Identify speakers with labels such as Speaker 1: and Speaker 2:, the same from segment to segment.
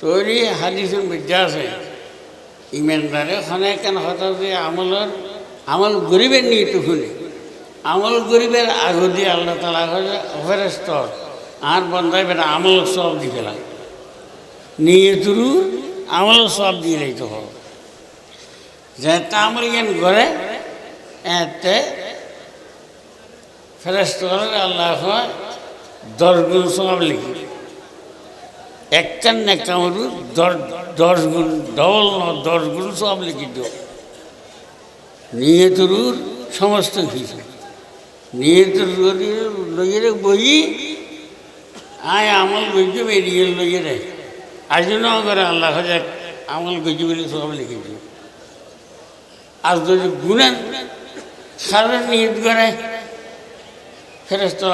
Speaker 1: তৈরি হাদিসুন বিদ্যা আছে। ইমানদারে খনে কেন হতা যে আমলের আমল গরিবের নিয়ে তো শুনি। আমল গরিবের আগদি আল্লাহ তালা ফেরেস্ত আর বন্ধাই বেটা আমল সব দি ফেলাম নিয়ে তুরু আমল সব দিয়ে হবে যে আমল জ্ঞান করে এতে ফেরেস্ত আল্লাহ দশ গুণ সব লিখি একটা নেকামরু দশ গুণ ডবল ন, দশ গুণ সব লিখি দিও। নিয়তরুর সমস্ত কিছু। নিয়তর লইয়ে বই, আয় আমল গজ্য বেরিয়ে লইয়ে রে। আজন্য করে আল্লাহ হাজার আমল গজ্য বলে সব লিখে দিও। আর যদি গুণেন সারা নিয়ত করে। ফেরস্ত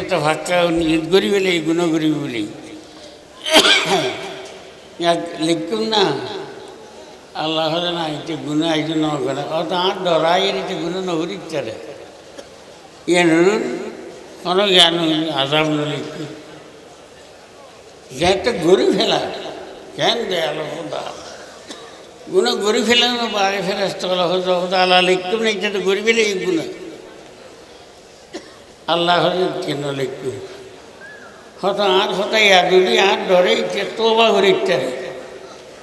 Speaker 1: এটা ভাক্কা নিয়ত করি বলে গুণ করি বলে লিখুম না। আল্লাহ হলে না এটা গুণ আইজ ন করে অত আর ডরাই এটা গুণ নগরি ইচ্ছারে ইয়ান কোনো জ্ঞান আজাব লিখি যাতে গড়ি ফেলা কেন দেয়ালো খোদা গুণ গড়ি ফেলা বাড়ি ফেরস্ত খোদা আল্লাহ লিখতুম না এটা তো এই গুণ। আল্লাহ হলে কেন লিখতুম হয়তো আর হতো ইয়াদুলি আর ডরে ইচ্ছে তোবা করে ইত্যাদি।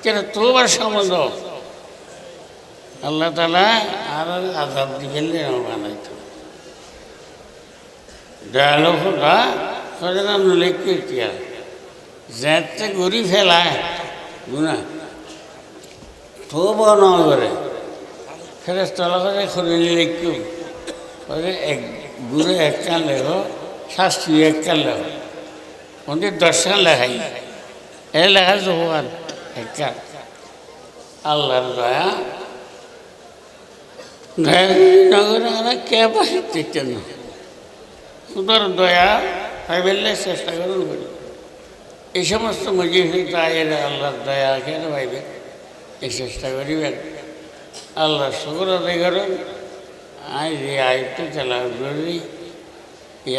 Speaker 1: কেন তোবার সম্বন্ধ? আল্লাহ তালা আর আজাব দিবেন বানাইতো দয়ালু খোদা সজনা নলিক এতিয়া যেতে ঘূৰি ফেলায় গুণা থব নগৰে ফেৰেস্তৰ লগতে খৰিলি লিখিম এক গুৰু একখান লেখ শাস্ত্ৰী একখান লেখ। মন্দির দর্শন লেখাই এ লেখা জোহান একটা আল্লাহর দয়া নগরে আমরা কে পাইতেন সুন্দর দয়া ভাইবেললে চেষ্টা করুন করি এই সমস্ত মজিদ আয়ের আল্লাহর দয়া কেন ভাইবেন এই চেষ্টা করিবেন আল্লাহ শুক্র আদায় করুন আজ এই আয়ত্ত চালা করি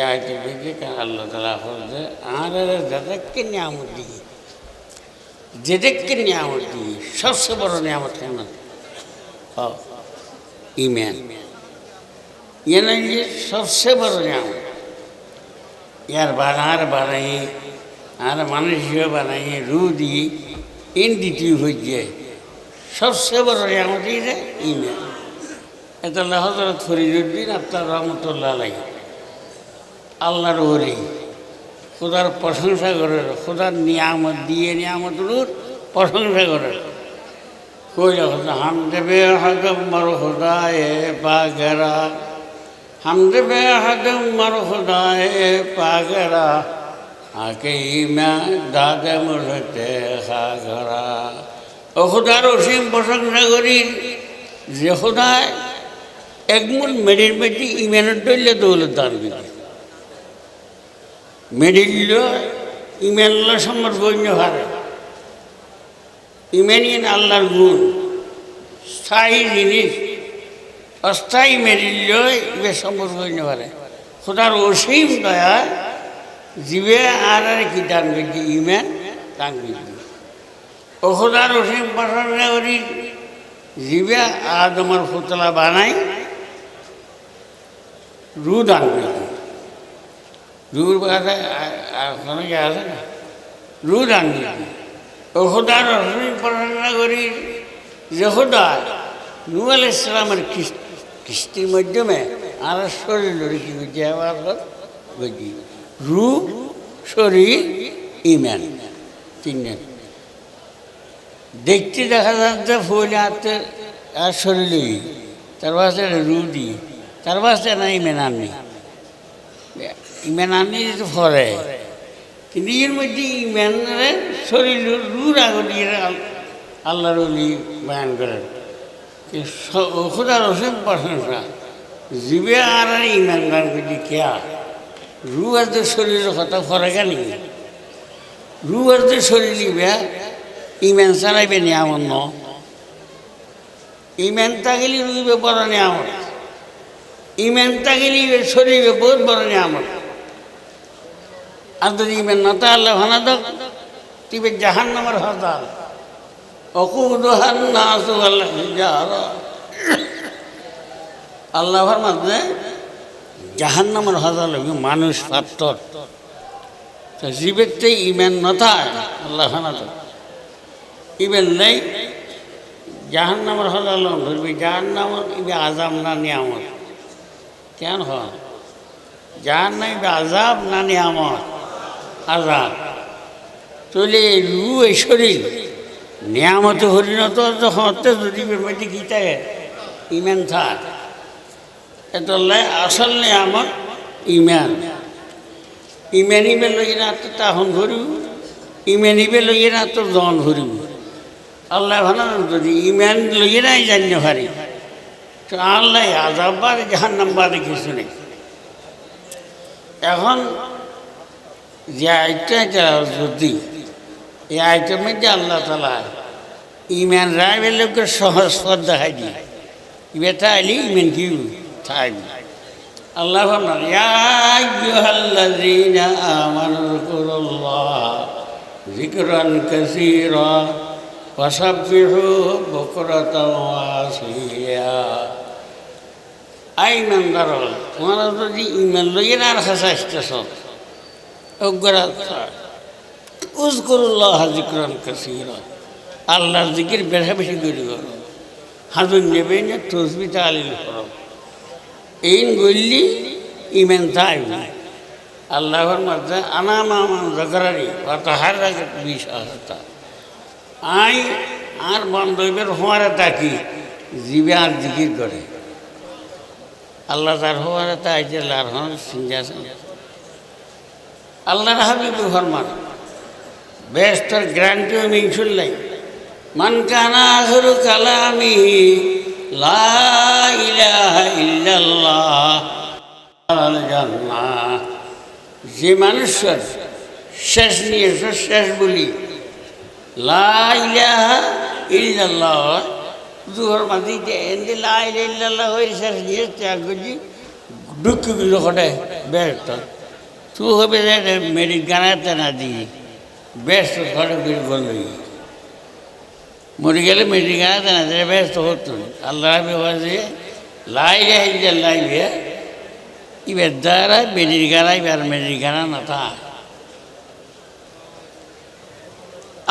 Speaker 1: আয়ত্ত দিকে আল্লাহ তালা হচ্ছে আর যাদেরকে নিয়ামত দিই। যেদেরকে নিয়ামত দিই, সবচেয়ে বড় নিয়ামত কেন? ইম্যান যে সবচেয়ে বড় নিয়ামত। ইয়ার বানার বানাই আর মানুষ বানাই রু দিই ইন দ্বিতীয় হয়ে সবচেয়ে বড় নিয়ামত যে ইম্যান এটা হজরত ফরিদুদ্দিন আপনার রহমতুল্লাহ আলাই আল্লাহর ওরে খোদার প্রশংসা করে। খোদার নিয়ামত, দিয়ে নিয়ামত নিয়ামতগুলোর প্রশংসা করে। কইল হাম দেবে হাগম মর খোদায় পাগেরা। হাম দেবে হাগম মর খোদায় পাগেরা। আকে ইমা দাদে মরতে খাগরা। ও খোদার অসীম প্রশংসা করি। যে খোদায় একমন মেডির মেটি ইমেনের দৌলত দান মেডিল ইমেল সমর্পণ্য হারে। ইমেনিয়ান আল্লাহর গুণ। স্থায়ী জিনিস, অস্থায়ী মেডিল ইবে সমর্পণ্য হারে। খোদার অসীম দয়া, জীবে আর আর কি দান ইমেন দান করছি। ও খোদার অসীম প্রশংসা করি, জীবে আদমর ফুতলা বানাই, রু দান রুর বাগাতে অনেকে আছে না? রু দান করছি ও খোদার প্রশংসা করি যে খোদা নু আল ইসলামের কিস্তির মাধ্যমে আর শরীর কি করছি আবার বুঝি রু, শরীর ইম্যান তিনজন দেখতে দেখা যাচ্ছে ফুল হাতে আর শরীরই তার পাশে রু দি, তার পাশে না ইমেন আনি ইমেন আনি যেটা ফরে কিন্তু এর মধ্যে ইমেনের শরীর রুর আগে দিয়ে আল্লাহর অলি বয়ান করেন। খোদার অসীম প্রশংসা। জীবে আর ইমান গান করছি কেয়া? রু আছে শরীরের কথা ফরে কেন? রু আছে শরীর ইবে ইমান চালাইবে নিয়ামত ন? ইমান থাকিলে রুইবে বড় নিয়ামত। ইমান থাকিলে শরীরে বহুত বড় নিয়ামত। আর যদি ইমান না তাহলে ভানা দক তিবে জাহান নামের হরতাল। অকুদহান নাস ওয়াল হিজারা। আল্লাহর মাঝে জাহান নামের হরতাল হবে মানুষ পাত্তর। তো জীবেতে ইমেন নথায়, আল্লাহ তো ইমেন নেই জাহান নামের হরতাল ধরবি জাহান নামের ইবে আজাম না নিয়ামত। কেন হয়? জাহান নাই আজাব না নিয়ামত। আজাব তাহলে এই রু এই শরীর, নিয়ামত হরিণত যখন জরিবের মধ্যে গীতায় ইমান থাক এতলে আসল নিয়ামত ইমান। ইমান ইবে লইয়ে না তো তাহন ভরিব ইমান ইবে লইয়ে না তো জন ভরিব আল্লাহ ভালো যদি ইমান লইয়ে নাই জানিয়ে পারি তো আল্লাহ আজাব বাদে জাহান্নাম কিছু নেই। এখন যে আইটা যদি, এই আইটের মধ্যে আল্লাহ তালা ইমান রায় লোকের সহজ পথ দেখাই দিয়ে বেটা আইলি ইমান কি থাকবে আল্লাহ ভাবনা আমানুল্লাহ জিকরান কাসীরা ওয়াসাব্বিহু বুকরাতাও ওয়াসিয়া. আই ইমানদার তোমরা যদি ইমান লইয়ে না রাখা চেষ্টাছ অজ্ঞরা উজকুরুল্লাহ জিকরান কাসীরা। আল্লাহর জিকির বেশা বেশি করে করো। হাজুর নেবে না তসবিতা আলিল করো। এই গল্লি ইমেন তাই আল্লাহর মধ্যে আনা নামান জগরারি অত হার রাখে বিশ্বাসতা আই আর বান্ধবের হওয়ারে তাকি, জীবে আর জিকির করে। আল্লাহ তার হওয়ারে তাই যে লার হন সিংহাসন। আল্লাহর হাবিব ফরমান। বেশ তোর গ্যারান্টিও মিং শুনলাই মান কানা আখরু কালামি যে মানুষের শেষ নিয়ে শেষ বলি। লা ইলাহা ইল্লাল্লাহ। দুহর মাঝে যে এন্দি লা ইলাহা ইল্লাল্লাহ হয়ে শেষ নিয়ে ত্যাগ দুঃখগুলো ঘটে বেশ তুই হবে মেরি গানাতে না দিয়ে বেশ ঘরে করে বললি মরে গেলে মেরি গানাতে না দিলে ব্যস্ত হতো আল্লাহ বাজে লাই যাই লাইবে ইবের দ্বারা মেরির গানাই আর মেরির গানা না তা।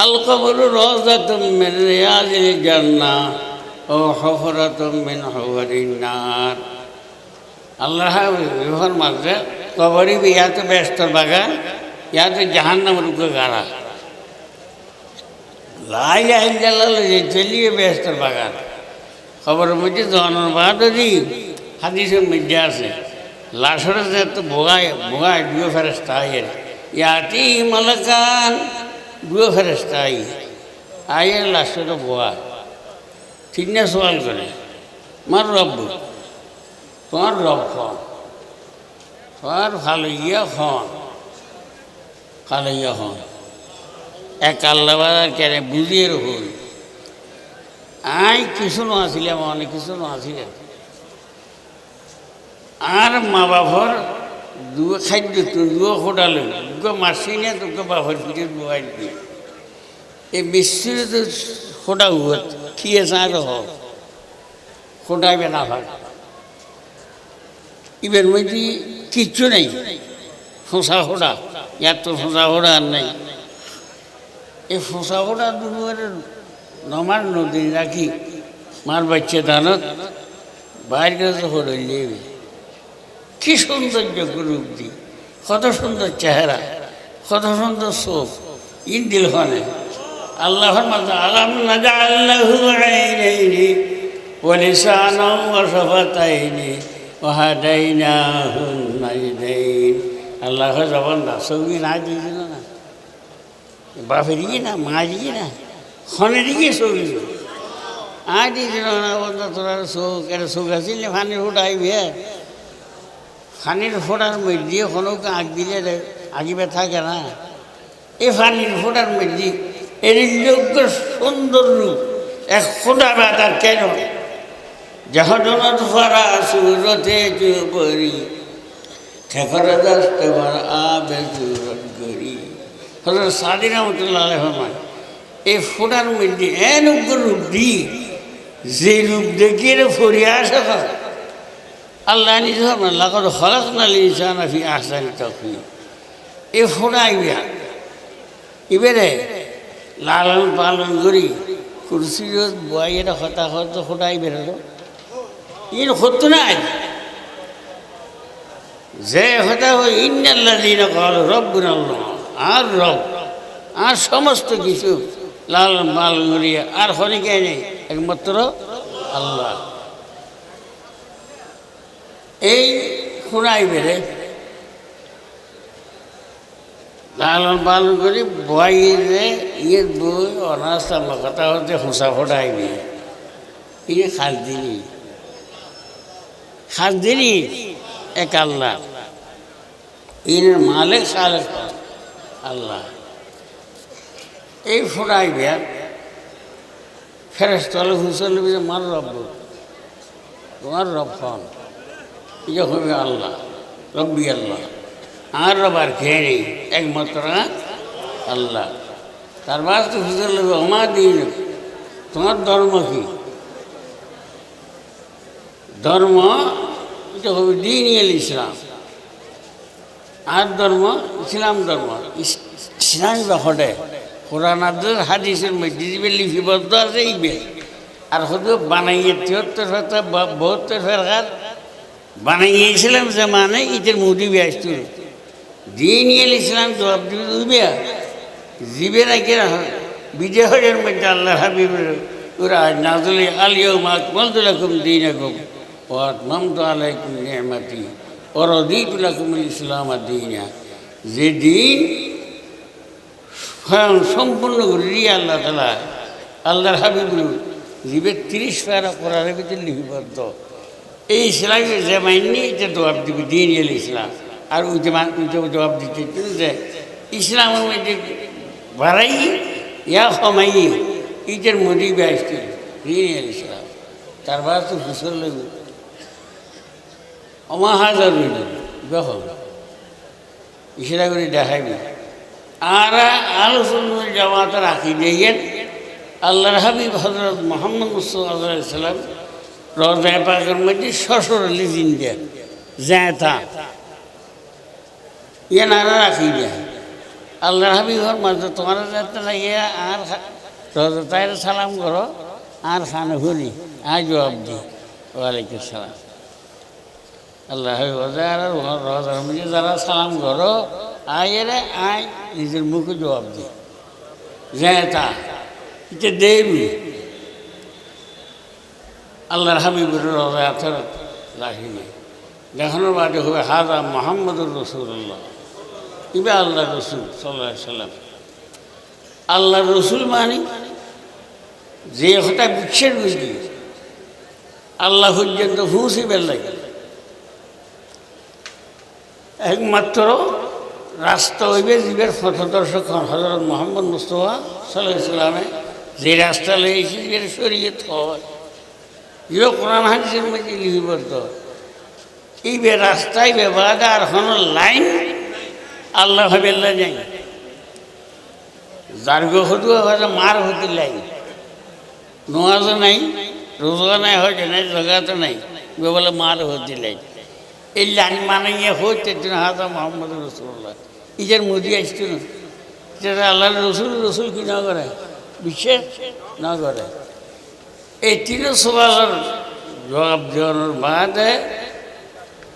Speaker 1: আল কবর রোজাতুম মিন রিয়াজিল জান্নাহ, ও হফরাতুম মিন হুয়ারিন নার। আল্লাহ মাঝে কবরই ইয়াতে ব্যস্তর বাগান ইয়াতে জাহান্নাম রুকে গাড়া লাই আইজাল্লাহ যে চলিয়ে ব্যস্তর বাগান খবরের মধ্যে জনের বাহাদি হাদিসের মধ্যে আছে লাশরে যে তো ভোগায় ভোগায় দুয়ো ফেরস্তা আয়ের ইয়াতি মালাকান দুয়ো ফেরস্তা আই আয়ের লাশরে ভোগা ঠিক না সওয়াল করে মার রব্ব তোমার রব খন তোমার ভালো ইয়ে খন ভালো ইয়ে হন। এক আল্লাহ বাজার কেন বুঝিয়ে হই আই কিছু নাছিলাম অনেক কিছু নাছিলাম আর মা বাবার দুয়ো খাদ্য তো হোটাল দুটো মাসি না তোকে বাবার পিঠে দুয়াই দিয়ে। এই মিস্ত্রি তো হোটা হুয়া খেয়েছে আর হোক হোটাইবে না ভাগ ইবের মধ্যে কিচ্ছু নেই। ফোঁসা হোড়া ইয়ার তো ফোঁসা হোড়া আর নেই। এই ফোঁসা হোড়া দুপুরে নমার নদী রাখি মার বাচ্চা দানত বাইরে গেলে তো হোড় লেবে কি সৌন্দর্য গ্রুপ দি, কত সুন্দর চেহারা, কত সুন্দর চোখ ইন্দিল হনে আল্লাহর মাঝে আলাম নাজা আল্লাহু আইনাইনি ওয়ালিসানা আল্লাহ জবান না সৌগি না দিয়েছিল না। বাপের গিয়ে না মা গিয়ে না, খনের গিয়ে সৌগি আয় দিয়েছিল না বন্ধু তোরা চোখ এটা চোখ আছিল ফানির ফোটা আইবি ফানির ফোটার মধ্যে খনকে আগ দিলে আগিবে থাকে না। এই ফানির ফোটার মধ্যে এর যোগ্য সুন্দর রূপ, এক ফোটা ব্যথা কেন? জাহাজনত ফারা সুরতে চুপরি ঠেকর দস্ত বার আবে সুরত করি হজরত সাদি রহমতুল্লাহ ফরমায় এই ফোটার মধ্যে এন রূপ দি যে রূপ দেখিয়ে ফরিয়া আসা আল্লাহ নিজে ফরমান লাকদ হলাক না লিসান ফি আহসানি তকফি এ ফোটাইবিয়া এবারে লালন পালন করি কুরসি বয় এটা হতা হত ফোটাই বেরোলো ইন হতো নাই। যে হতা হয় ইন্নাল্লা দিন কল রব্বুন আর রব, আর সমস্ত কিছু লালন পালন করি আর হরিকে নেই, একমাত্র আল্লাহ। এই শোনাই বেড়ে লালন পালন করি বইরে ইয়ে বই অনাস্তা কথা হতে হোসা ফোটাইবি ইয়ে খাস দিনি দিনি এক আল্লাহ ইন মালিক সালেক আল্লাহ। এই ফোটাইবে ফেরেস তলে হুসল মার রব তোমার রব ফন ইয়ে হবে আল্লাহ, রব্বি আল্লাহ। আর রবার খেয়ে নেই, একমাত্র আল্লাহ। তার বাস তো হুজুর লাগবে আমার দিন। তোমার ধর্ম কি? ধর্ম এটা হবে দিন এল ইসলাম। আর ধর্ম, ইসলাম ধর্ম। ইস- ইসলামী বা কোরআন আব্দুল হাদিসের মধ্যে যে লিপিবদ্ধ আছে এই বে আর হয়তো বানাইয়ে তিয়াত্তর হয়তো বহুত্তর ফেরকার বানাইয়েছিলাম যে মানে ইটের মুদি ব্যস্ত দিন এল ইসলাম জবাব দিবে দুইবে জীবের আগে বিজয়ের মধ্যে আল্লাহ হাবিবের ওরা নাজলে আলিও মা কমতুলাকুম দিন আকুম ওয়াত মমত আলাইকুম নিয়ামাতি অরদিতুলাকুম ইসলাম দিনা যে দিন স্বয়ং সম্পূর্ণ করে দিয়ে আল্লাহ তালা আল্লাহর হাবিবুল জীবের তিরিশ পারা করার ভিতরে লিপিবদ্ধ, এই ইসলামে যে মাইনি এটা জবাব দিবে দিন এল ইসলাম। আর ওই জবাব দিতে যে, ইসলামের মধ্যে বাড়াই, ইয়া কমাই ইটের মধ্যে ব্যস্ত দিন এল ইসলাম। তার বাদ তো হুসল লাগবে অমাহাজার রইল যখন ইসরা করে দেখাইবে আর আলোচনা জামাত রাখি দিয়েন আল্লাহর হাবিব হজরত মোহাম্মদ মুসাল্লাম রজায় পাকের মধ্যে শ্বশুর আলী জিন্দা জ্যাঁতা। ইয়ে নারা রাখি দেয় আল্লাহর হাবিবর মাঝে তোমার যাতে লাগিয়ে আর রজা তাইর সালাম করো, আর খানে ঘুরি আর জবাব দি ওয়ালাইকুম সালাম। আল্লাহ মধ্যে যারা সালাম করো আয় রে আয় নিজের মুখে জবাব দি জ্যাঁতা এটা দেবী আল্লাহর হাবিবুর রোজা আথর রাখিনি দেখানোর বাদে হবে, হাজা মোহাম্মদুর রসুল্লাহ ইবে আল্লাহ রসুল সাল্লাহ সাল্লাম। আল্লাহ রসুল মানে? যে হঠাৎ বিশ্বের বুঝলি। আল্লাহ পর্যন্ত পৌঁছিবার লাগে। একমাত্র রাস্তা হইবে জীবের পথদর্শক হজরত মোহাম্মদ মুস্তফা সাল্লাহ সাল্লামে। যে রাস্তা লইছে জীবের শরীয়ত হয়। ইয়ে কোরআন হাদিসের মধ্যে লিপিবদ্ধ এই বে রাস্তায় ব্যবহার আর হন লাইন, আল্লাহ হবে আল্লাহ যাই জার্গ হতু হয়তো মার হতে লাইন নোয়াজও নাই রোজগা নাই হয়তো নাই জগাতো নাই। বলে মার হতে লাইন এই লাইন মানাইয়ে হইতে দিন হাজা মোহাম্মদ রসুল্লাহ ইজের মোদি আসছিল যেটা আল্লাহ রসুল রসুল কি না করে? বিশেষ না করে। এই তিন সবালের জবাব দেওয়ানোর বাদে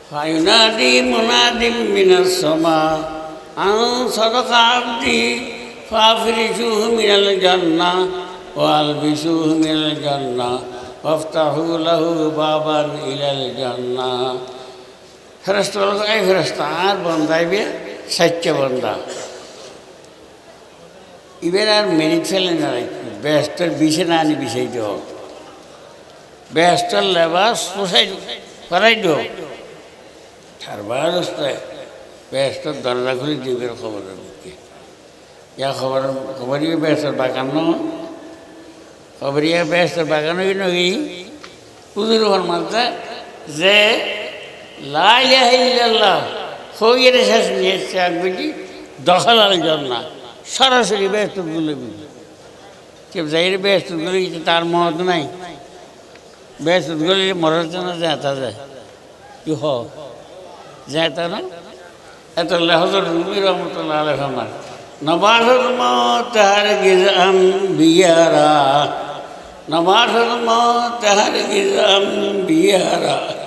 Speaker 1: ফাইনাদি মুনাদিম মিনাস সমা, আন সদকা আব্দি ফাফরিসুহু মিনাল জান্না ওয়াল বিসুহু মিনাল জান্না ওয়াফতাহু লাহু বাবান ইলাল জান্না ফেরস্তা বলল এই ফেরস্তা আর বন্দাইবে সাচ্চা বন্দা। এবার আর মেরিট ফেলে না, ব্যস্তর বিষে না আনি বিষয় দেওয়া ব্যস্তর লেবাস পোষাই করাই দেও সারবার ব্যস্তর দরজা খুলে দিবের খবরের মুখে ইয়া খবর খবরিয়ে ব্যস্তর বাগানো খবরিয়া ব্যস্তর বাগানো নই পুজুর মানতে যে লাইল্লাহ শেষ নিয়েছে একবারটি দখল আল জন্না সরাসরি ব্যস্তগুলো কেউ যাই ব্যস্তগুলো তার মহৎ নাই। ব্যস্তগুলো মরার জন্য যেতা যায়। কি হ? যেতা না? এত হজর রুমি রহমতুল্লাহ আলহ নবাসর মত হার গিজাম বিয়ারা। নবাসর মত হার গিজাম বিয়ারা।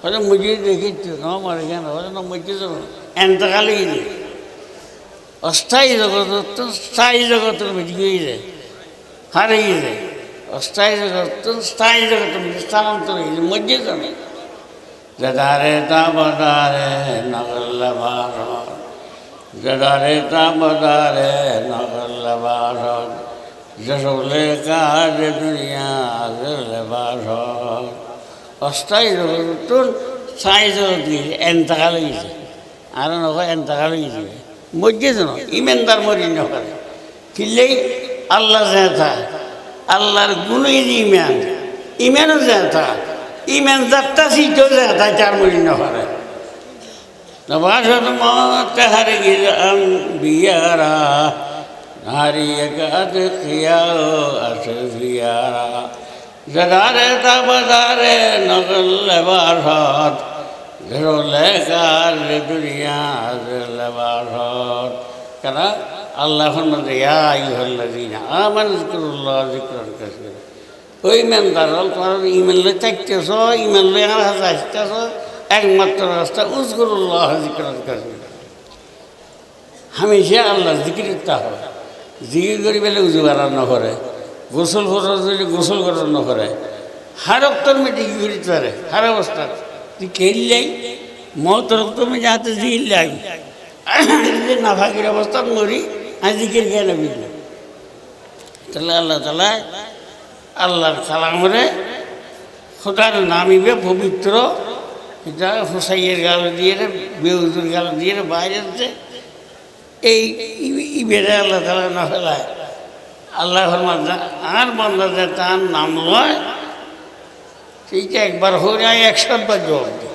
Speaker 1: হয়তো মুজিয়ে দেখিচ্ছি নাম মরে কেন হয়তো না মুজিয়ে যাব এন্তকালে নেই অস্থায়ী জগৎ তো স্থায়ী জগতের মিটিয়ে যায় হারিয়ে যায় অস্থায়ী জগৎ স্থায়ী জগতের মধ্যে স্থানান্তর হয়ে যায় মসজিদ নেই জদারে তা বদারে নগল ভারত জদারে তা বদারে নগল ভারত জসলে কাজ দুনিয়া আগল গেছে আর নকয় এন্তকাল গেছে মসজিদ নয় ইমেনদার মরি নকরে কিনলেই আল্লাহ জেথা আল্লাহর গুণই ইমান ইমানও জেথা ইমান যাত্রা সিটো জেথা চার মরি নকরে নবাসত মত হারে গিরাম বিয়ারা নারী খিয়াও আস বিয়ারা জগারে তা বাজারে নগল বাসত ঘেরলে কার দুনিয়া ভারত কেন? আল্লাহ মধ্যে ইহল্লাদিন আমার জিক্রুল্লাহ জিক্রন কাসির। ওই মেনদার তোমার ইমেল লই থাকতেছ ইমেল হাতে আসতেছ, একমাত্র রাস্তা উজগুরুল্লাহ জিক্রন কাসির। হামেশা আল্লাহ জিকিরটা হয় জিকির করি পেলে উজু বাড়ার নকরে গোসল করার যদি গোসল নকরে হার অক্তর মেটে কি করিতে পারে হার অবস্থা। তুই খেললাই মত তুমি যাতে জিল্লাই না ভাগির অবস্থা, মরি আর জিকির খেয়ে নেবি তাহলে আল্লাহ তালা আল্লাহর কালামরে খোদার নামিবে পবিত্র। এটা হুসাইয়ের গাল দিয়ে বেউজুর গাল দিয়ে বাইরে এই ইবেরে আল্লাহ তালা না ফেলায়। আল্লাহর মাঝে আর বন্ধা যে তার নাম লয়, ঠিক একবার হয়ে যায় একশো বার জবাব